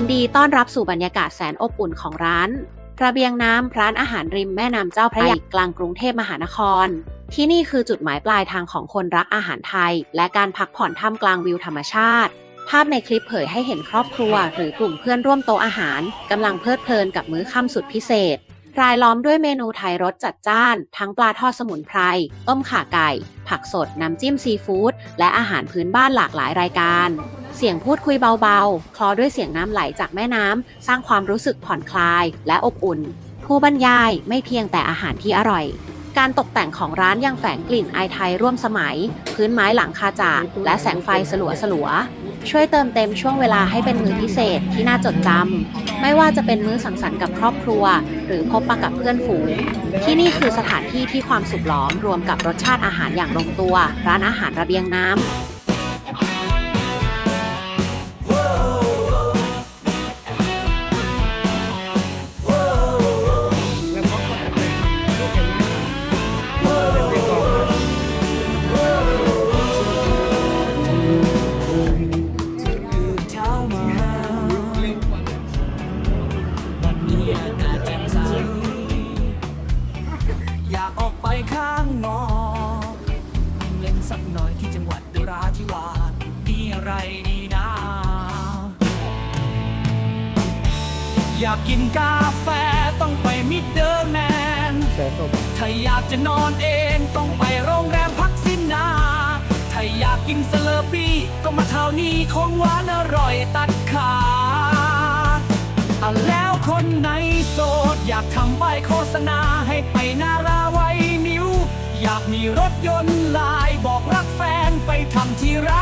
นดีต้อนรับสู่บรรยากาศแสนอบอุ่นของร้านระเบียงน้ำร้านอาหารริมแม่น้ำเจ้าพระยากลางกรุงเทพมหานคร ที่นี่คือจุดหมายปลายทางของคนรักอาหารไทย และการพักผ่อนท่ามกลางวิวธรรมชาติ ภาพในคลิปเผยให้เห็นครอบครัว หรือกลุ่มเพื่อนร่วมโต๊ะอาหารกำลังเพลิดเพลินกับมื้อค่ำสุดพิเศษ รายล้อมด้วยเมนูไทยรสจัดจ้าน ทั้งปลาทอดสมุนไพรต้มข่าไก่ ผักสดน้ำจิ้มซีฟู้ดและอาหารพื้นบ้านหลากหลายรายการ เสียงพูดคุยเบาๆ คลอด้วยเสียงน้ำไหลจากแม่น้ำ สร้างความรู้สึกผ่อนคลายและอบอุ่น ผู้บรรยายไม่เพียงแต่อาหารที่อร่อย การตกแต่งของร้านยังแฝงกลิ่นไอไทยร่วมสมัย พื้นไม้หลังคาจาและแสงไฟสลัวสลัวๆช่วยเติมเต็มช่วงเวลาให้เป็นมื้อพิเศษที่น่าจดจำ ไม่ว่าจะเป็นมื้อสังสรรค์กับครอบครัว หรือพบปะกับเพื่อนฝูง ที่นี่คือสถานที่ที่ความสุขล้อมรวมกับรสชาติอาหารอย่างลงตัว ร้านอาหารระเบียงน้ำ วันากาศแจ่มใสอยากออกไปข้างนอกวิ่งเล่นสักหน่อยที่จังหวัดนราธิวาสมีอะไรดีนะ อยากกินกาแฟต้องไปมิดเดิลแมน ถ้าอยากจะนอนเองต้องไปโรงแรมพักสินนา ถ้าอยากกินสเลอร์ปี้ก็มาเท่านี้ของหวานอร่อยตัด ด อยากทำใบโฆษณาให้ไปนาราไว้นิ้ว อยากมีรถยนต์ลายบอกรักแฟนไปทำที่ร้าน